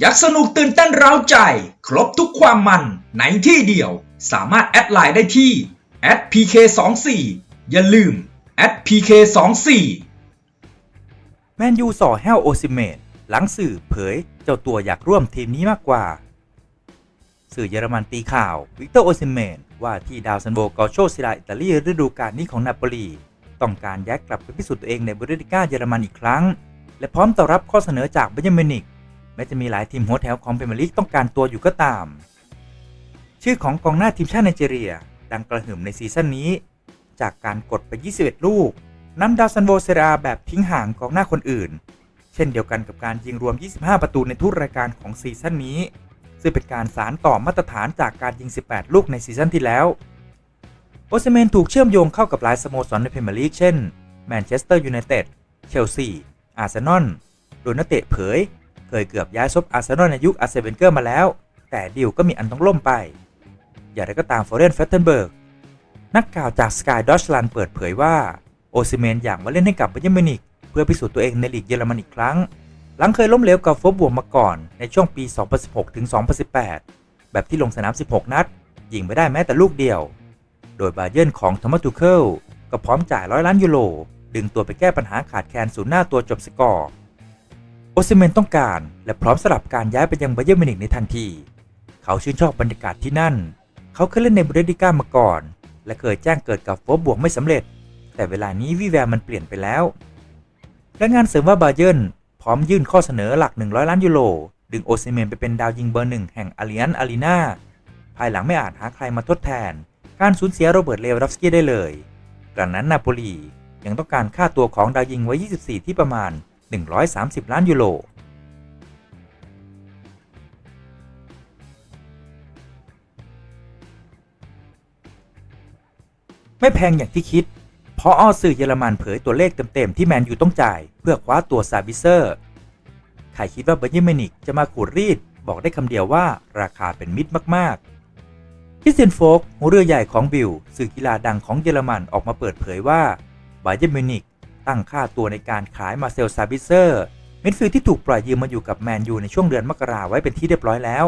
อยากสนุกตื่นเต้นเร้าใจ ครบทุกความมันในที่เดียว สามารถแอดไลน์ได้ที่ @pk24 อย่าลืม @pk24 แมนยูส่อแห้วโอซิเมนหลังสื่อเผยเจ้าตัวอยากร่วมทีมนี้มากกว่า สื่อเยอรมันตีข่าว วิกเตอร์โอซิเมนว่าที่ดาวซันโบกอโชซิลาอิตาลีฤดูกาลนี้ของนาโปลีต้องการย้ายกลับไปพิสูจน์ตัวเองในบุนเดสลิก้าเยอรมันอีกครั้ง และพร้อมต้อรับข้อเสนอจากเบนจามินิก แม้จะมีหลายทีมหัวแถวของพรีเมียร์ลีกต้องการตัวอยู่ก็ตาม ชื่อของกองหน้าทีมชาติไนจีเรีย ดังกระหึ่มในซีซั่นนี้ จากการกดไป 21 ลูกนำดาวซันโวเซราแบบทิ้งห่างกองหน้าคนอื่น เช่นเดียวกันกับการยิงรวม 25 ประตูในทุกรายการของซีซั่นนี้ ซึ่งเป็นการสารต่อมาตรฐานจากการยิง 18 ลูกในซีซั่นที่แล้วโอเซเมนถูกเชื่อมโยงเข้ากับหลายสโมสรในพรีเมียร์ลีกเช่นแมนเชสเตอร์ยูไนเต็ดเชลซีอาร์เซนอลโดยนักเตะเผย เคยเกือบย้ายซบอาร์เซนอลในยุคอาร์เซเวนเกอร์มาแล้ว แต่ดิวก็มีอันต้องล่มไป อย่างไรก็ตามฟอเรนเฟตเทนเบิร์กนักข่าวจาก Sky Deutschland เปิดเผยว่า โอซิเมนอยากมาเล่นให้กับเบนยามินิกเพื่อพิสูจน์ตัวเองในลีกเยอรมันอีกครั้ง หลังเคยล้มเหลวกับโฟบวมมาก่อนในช่วงปี 2016 ถึง 2018 แบบที่ลงสนาม 16 นัด ยิงไม่ได้แม้แต่ลูกเดียว โดยบาเยิร์นของทอมัสตูเคิลก็พร้อมจ่ายร้อยล้านยูโรดึงตัวไปแก้ปัญหาขาดแคลนศูนย์หน้าตัวจบสกอร์ โอซิเมนต้องการและพร้อมสลับการย้ายไปยังบาเยิร์มิวนิกในทันที เขาชื่นชอบบรรยากาศที่นั่น เขาเคยเล่นในบุเดสลิก้ามาก่อน และเคยแจ้งเกิดกับโฟบวกไม่สำเร็จ แต่เวลานี้วิแววมันเปลี่ยนไปแล้วและงานเสริมว่าบาเยิร์นพร้อมยื่นข้อเสนอหลัก 100 ล้านยูโรดึงโอซิเมนไปเป็นดาวยิงเบอร์หนึ่งแห่งอาริอันอารีนาภายหลังไม่อาจหาใครมาทดแทน การสูญเสียโรเบิร์ตเลวดอฟสกี้ได้เลยกระนั้นนาโปลียังต้องการค่าตัวของดาวยิงไว้ 24 ที่ประมาณ 130 ล้านยูโรไม่แพงอย่างที่คิด เพราะอ้อสื่อเยอรมันเผยตัวเลขเต็มๆ ที่แมนยูต้องจ่าย เพื่อคว้าตัวซาบิเซอร์ ใครคิดว่าเบอร์เยเมนิกจะมาขูดรีด บอกได้คำเดียวว่าราคาเป็นมิตรมากๆคิสเตียนโฟกหัวเรือใหญ่ของบิล สื่อกีฬาดังของเยอรมันออกมาเปิดเผยว่าบาเยเมนิก ตั้งค่าตัวในการขายมาเซลซาบิเซอร์มิดฟิลด์ที่ถูกปล่อยยืมมาอยู่กับแมนยูในช่วงเดือนมกราไว้เป็นที่เรียบร้อยแล้ว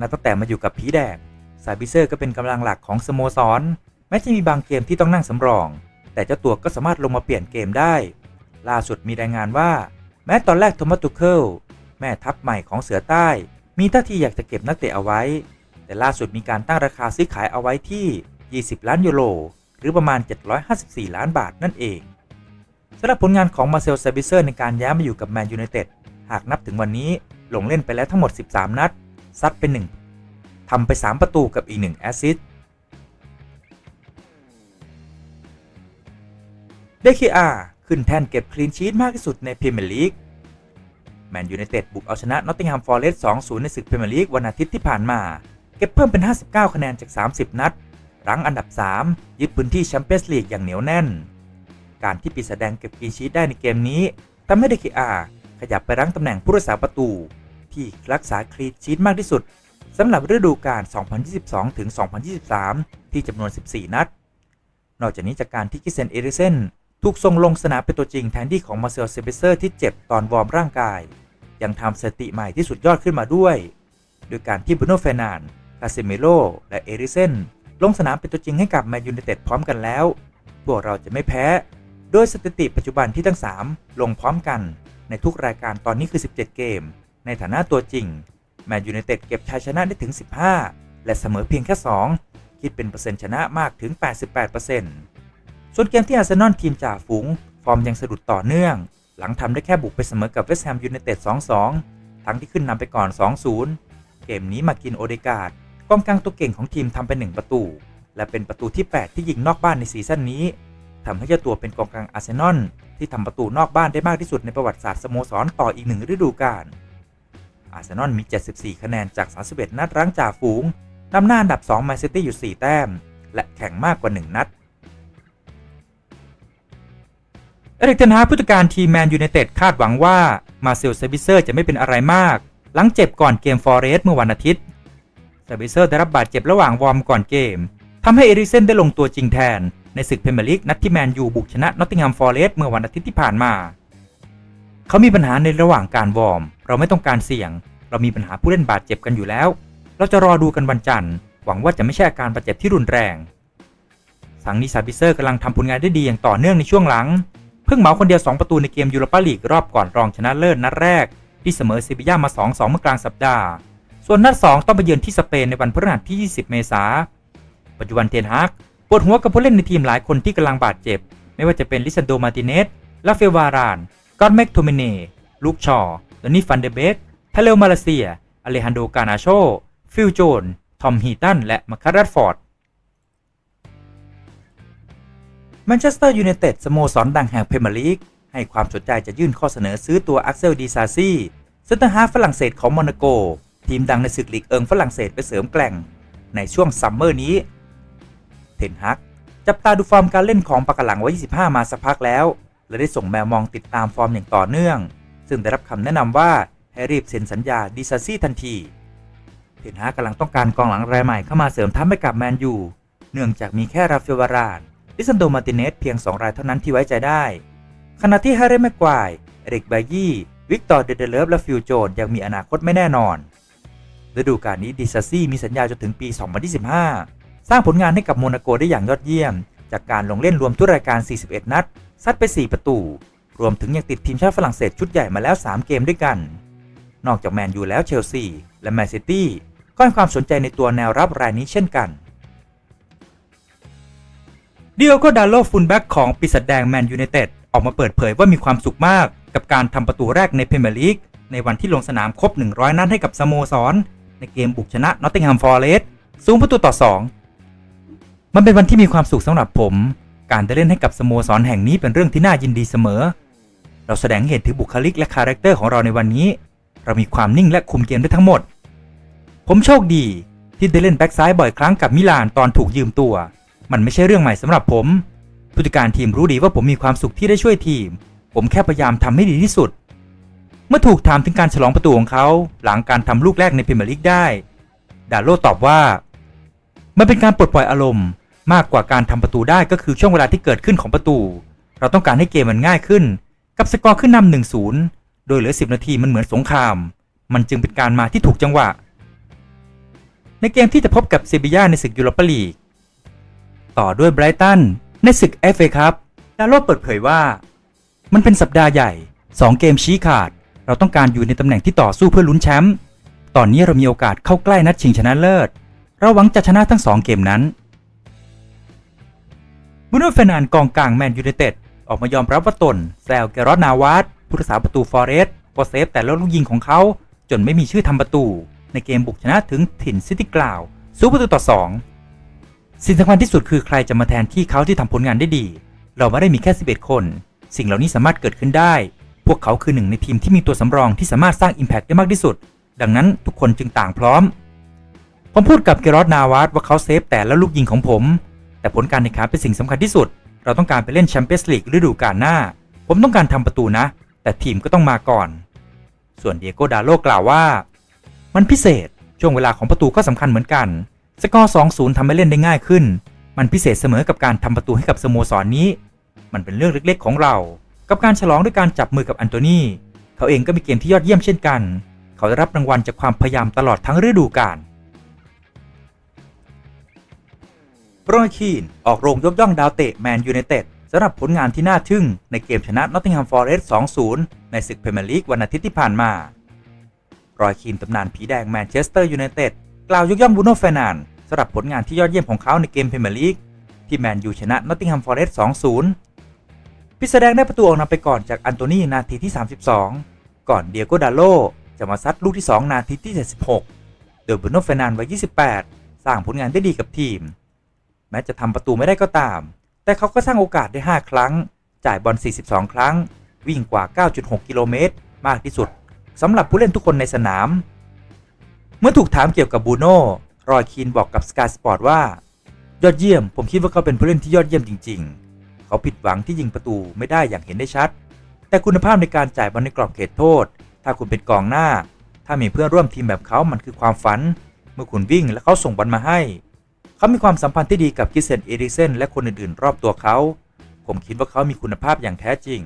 นับตั้งแต่มาอยู่กับผีแดงซาบิเซอร์ก็เป็นกำลังหลักของสโมสรแม้จะมีบางเกมที่ต้องนั่งสำรอง แต่เจ้าตัวก็สามารถลงมาเปลี่ยนเกมได้ ล่าสุดมีรายงานว่า แม้ตอนแรกโทมัสตุเคิลแม่ทัพใหม่ของเสือใต้ มีท่าทีอยากจะเก็บนักเตะเอาไว้ แต่ล่าสุดมีการตั้งราคาซื้อขายเอาไว้ที่ 20 ล้านยูโรหรือประมาณ 754 ล้านบาทนั่นเอง สำหรับผลงานของมาเซลเซบิเซอร์ในการย้ายมาอยู่กับแมนยูไนเต็ดหากนับถึงวันนี้ลงเล่นไปแล้วทั้งหมด 13 นัด ซัดเป็น1ทำไป 3 ประตูกับอีก 1 แอสซิสต์เดคอาขึ้นแท่นเก็บคลีนชีตมากที่สุดในพรีเมียร์ลีก แมนยูไนเต็ดบุกเอาชนะนอตติงแฮมฟอร์เรสต์2-0 ในศึกพรีเมียร์ลีกวันอาทิตย์ที่ผ่านมา เก็บเพิ่มเป็น 59 คะแนนจาก 30 นัด รั้งอันดับ 3 ยึดพื้นที่แชมเปี้ยนส์ลีกอย่างเหนียวแน่น การที่ปีศาจแดงเก็บคลีนชีตได้ในเกมนี้ทำให้เดคิอาขยับไปรั้งตำแหน่งผู้รักษาประตู ที่รักษาคลีนชีตมากที่สุดสำหรับฤดูกาล 2022-2023 ที่จำนวน 14 นัด นอกจากนี้จากการที่กิเซนเอริเซนถูกส่งลงสนามเป็นตัวจริงแทนที่ของมาเซลเซเบเซอร์ที่เจ็บตอนวอร์มร่างกาย ยังทำสติใหม่ที่สุดยอดขึ้นมาด้วย โดยการที่บรูโน่เฟนานคาเซเมโลและเอริเซนลงสนามเป็นตัวจริงให้กับแมนยูไนเต็ดพร้อมกันแล้ว พวกเราจะไม่แพ้ โดยสถิติปัจจุบันที่ทั้ง 3 ลงพร้อมกัน ในทุกรายการตอนนี้คือ 17 เกม ในฐานะตัวจริง แมนยูไนเต็ดเก็บชัยชนะได้ถึง 15 และเสมอเพียงแค่ 2 คิดเป็นเปอร์เซ็นต์ชนะมากถึง 88%ส่วนเกมที่อาร์เซนอลทีมจ่าฝูง ฟอร์มยังสะดุดต่อเนื่อง หลังทำได้แค่บุกไปเสมอกับเวสต์แฮมยูไนเต็ด 2-2 ทั้งที่ขึ้นนำไปก่อน 2-0 เกมนี้มากินโอเดกาดกองกลางตัวเก่งของทีมทำไป 1 ประตู และเป็นประตูที่ 8 ที่ยิงนอกบ้านในซีซั่นนี้ ทำให้เจ้าตัวเป็นกองกลางอาร์เซนอลที่ทำประตูนอกบ้านได้มากที่สุดในประวัติศาสตร์สโมสรต่ออีกหนึ่งฤดูกาล อาร์เซนอลมี 74 คะแนนจาก 31 นัดรั้งจ่าฝูงนำหน้าอันดับ2แมนซิตี้อยู่ 4 แต้ม และแข่งมากกว่า 1 นัด เอริกเทนฮาผู้จัดการทีมแมนยูไนเต็ดคาดหวังว่ามาเซลเซบิเซอร์จะไม่เป็นอะไรมาก หลังเจ็บก่อนเกมฟอร์เรสเมื่อวันอาทิตย์เซบิเซอร์ได้รับบาดเจ็บระหว่างวอร์มก่อนเกมทำให้เอริเซนได้ลงตัวจริงแทน ในศึกพรีเมียร์ลีกนัดที่แมนยูบุกชนะนอตติงแฮมฟอร์เรสเมื่อวันอาทิตย์ที่ผ่านมา เขามีปัญหาในระหว่างการวอร์ม เราไม่ต้องการเสี่ยง เรามีปัญหาผู้เล่นบาดเจ็บกันอยู่แล้ว เราจะรอดูกันวันจันทร์ หวังว่าจะไม่ใช่อาการบาดเจ็บที่รุนแรง สังนิซาบิเซอร์กำลังทำผลงานได้ดีอย่างต่อเนื่องในช่วงหลัง เพิ่งเหมาคนเดียว 2 ประตูในเกมยูโรปาลีกรอบก่อนรองชนะเลิศนัดแรก ที่เสมอเซบีย่ามา 2-2 เมื่อกลางสัปดาห์ ส่วนนัด 2 ต้องไปเยือนที่สเปนในวันพฤหัสที่ 20 เมษายนปัจจุบันเทนฮาก ปวดหัวกับผู้เล่นในทีมหลายคนที่กำลังบาดเจ็บ ไม่ว่าจะเป็นลิซันโดมาติเนสลาเฟวารานกอนแมกโทเมเนลูกชอดอนนี่ฟันเดเบกทาเลมาเลเซีย อเลฮันโดกานาโช ฟิลโจน ทอมฮีตัน และมาคารัตฟอร์ดแมนเชสเตอร์ยูไนเต็ดสโมสรดังแห่งพรีเมียร์ลีก ให้ความสนใจจะยื่นข้อเสนอซื้อตัวอักเซลดีซาซีเซนเตอร์ฮาล์ฟฝรั่งเศสของโมนาโก ทีมดังในศึกลีกเอิงฝรั่งเศสไปเสริมแกล่ง ในช่วงซัมเมอร์นี้ เทนฮักจับตาดูฟอร์มการเล่นของปากกาหลังวัย25 มาสักพักแล้ว และได้ส่งแมวมองติดตามฟอร์มอย่างต่อเนื่อง ซึ่งได้รับคำแนะนำว่าให้รีบเซ็นสัญญาดีซาซี่ทันทีเทนฮากกำลังต้องการกองหลังรายใหม่เข้ามาเสริมทัพให้กับแมนยูเนื่องจากมีแค่ราฟเฟลวารานลิซันโดมาติเนสเพียง 2 รายเท่านั้นที่ไว้ใจได้ ขณะที่แฮร์รี่แม็กควายเอริกไบยี่วิกตอร์เดเดเลฟและฟิลโจนยังมีอนาคตไม่แน่นอนฤดูกาลนี้ดิซาซี่มีสัญญาจนถึงปี 2025 สร้างผลงานให้กับโมนาโกได้อย่างยอดเยี่ยม จากการลงเล่นรวมทุกรายการ 41 นัด ซัดไป 4 ประตู รวมถึงยังติดทีมชาติฝรั่งเศสชุดใหญ่มาแล้ว 3 เกมด้วยกัน นอกจากแมนยูแล้วเชลซีและแมนซิตี้ก็ให้ความสนใจในตัวแนวรับรายนี้เช่นกันเดียโกดาโลฟุลแบ็กของปีศาจแดงแมนยูไนเต็ดออกมาเปิดเผยว่ามีความสุขมาก กับการทำประตูแรกในพรีเมียร์ลีกในวันที่ลงสนามครบ 100 นัดให้กับสโมสร ในเกมบุกชนะนอตติงแฮมฟอร์เรสต์สูงประตูต่อ 2 มันเป็นวันที่มีความสุขสำหรับผม การได้เล่นให้กับสโมสรแห่งนี้เป็นเรื่องที่น่ายินดีเสมอ เราแสดงเห็นถึงบุคลิกและคาแรคเตอร์ของเราในวันนี้ เรามีความนิ่งและคุมเกมได้ทั้งหมด ผมโชคดีที่ได้เล่นแบ็กซ้ายบ่อยครั้งกับมิลานตอนถูกยืมตัว มันไม่ใช่เรื่องใหม่สำหรับผม ผู้จัดการทีมรู้ดีว่าผมมีความสุขที่ได้ช่วยทีม ผมแค่พยายามทำให้ดีที่สุด เมื่อถูกถามถึงการฉลองประตูของเขาหลังการทำลูกแรกในพรีเมียร์ลีกได้ ดาโลตอบว่า มันเป็นการปลดปล่อยอารมณ์ มากกว่าการทำประตูได้ก็คือช่วงเวลาที่เกิดขึ้นของประตู เราต้องการให้เกมมันง่ายขึ้น กับสกอร์ขึ้นนำหนึ่งศูนย์โดยเหลือ 10 นาทีมันเหมือนสงคราม มันจึงเป็นการมาที่ถูกจังหวะ ในเกมที่จะพบกับเซบีย่าในศึกยูโรปาลีก ต่อด้วยไบรตันในศึก FA ครับดาโลเปิดเผยว่า มันเป็นสัปดาห์ใหญ่ 2 เกมชี้ขาด เราต้องการอยู่ในตำแหน่งที่ต่อสู้เพื่อลุ้นแชมป์ตอนนี้เรามีโอกาสเข้าใกล้นัดชิงชนะเลิศเราหวังจะชนะทั้ง 2 เกมนั้น บูโน่เฟนันกองกลางแมนยูไนเต็ดออกมายอมรับว่าตนแซลเกรอตนาวาสผู้รักษาประตูฟอเรสต์ก็เซฟแต่ละลูกยิงของเขา จนไม่มีชื่อทำประตู ในเกมบุกชนะถึงถิ่นซิตี้กล่าวสู้ประตูต่อ 2 สิ่งสำคัญที่สุดคือใครจะมาแทนที่เขาที่ทำผลงานได้ดี เราไม่ได้มีแค่ 11 คน สิ่งเหล่านี้สามารถเกิดขึ้นได้ พวกเขาคือหนึ่งในทีมที่มีตัวสำรองที่สามารถสร้าง Impact ได้มากที่สุด ดังนั้นทุกคนจึงต่างพร้อมผมพูดกับเกรอตนาวาสว่าเขาเซฟแต่ละลูกยิงของผม แต่ผลการแข่งขันเป็นสิ่งสำคัญที่สุด เราต้องการไปเล่นแชมเปี้ยนส์ลีกฤดูกาลหน้า ผมต้องการทำประตูนะ แต่ทีมก็ต้องมาก่อน ส่วนเดียโกดาโลกล่าวว่า มันพิเศษ ช่วงเวลาของประตูก็สำคัญเหมือนกัน สกอร์2-0ทำให้เล่นได้ง่ายขึ้น มันพิเศษเสมอกับการทำประตูให้กับสโมสรนนี้ มันเป็นเรื่องเล็กๆ ของเรา กับการฉลองด้วยการจับมือกับอันโตนีเขาเองก็มีเกมที่ยอดเยี่ยมเช่นกัน เขาได้รับรางวัลจากความพยายามตลอดทั้งฤดูกาล โรยคีนออกโรงยกย่องดาวเตะแมนยูไนเต็ดสำหรับผลงานที่น่าทึ่งในเกมชนะนอตติงแฮมฟอร์เรสต์2-0 ในศึกพรีเมียร์ลีกวันอาทิตย์ที่ผ่านมา รอยคีนตำนานผีแดงแมนเชสเตอร์ยูไนเต็ดกล่าวยกย่องบูโน่เฟรนันสำหรับผลงานที่ยอดเยี่ยมของเขาในเกมพรีเมียร์ลีกที่แมนยูชนะนอตติงแฮมฟอร์เรสต์2-0 พิสแดงได้ประตูออกนำไปก่อนจากอันโตนีนาทีที่ 32 ก่อนเดียโกดาโลจะมาซัดลูกที่ 2 นาทีที่ 76 โดยบูโน่เฟรนันวัย 28 สร้างผลงานได้ดีกับทีม แม้จะทำประตูไม่ได้ก็ตาม แต่เขาก็สร้างโอกาสได้ 5 ครั้ง จ่ายบอล 42 ครั้ง วิ่งกว่า 9.6 กิโลเมตร มากที่สุดสำหรับผู้เล่นทุกคนในสนาม เมื่อถูกถามเกี่ยวกับบูโน่รอยคีนบอกกับ Sky Sport ว่า ยอดเยี่ยม ผมคิดว่าเขาเป็นผู้เล่นที่ยอดเยี่ยมจริง ๆ เขาผิดหวังที่ยิงประตูไม่ได้อย่างเห็นได้ชัด แต่คุณภาพในการจ่ายบอลในกรอบเขตโทษ ถ้าคุณเป็นกองหน้า ถ้ามีเพื่อนร่วมทีมแบบเขามันคือความฝัน เมื่อคุณวิ่งและเขาส่งบอลมาให้ เขามีความสัมพันธ์ที่ดีกับกิเซนเอริเซนและคนอื่นๆ รอบตัวเขา ผมคิดว่าเขามีคุณภาพอย่างแท้จริง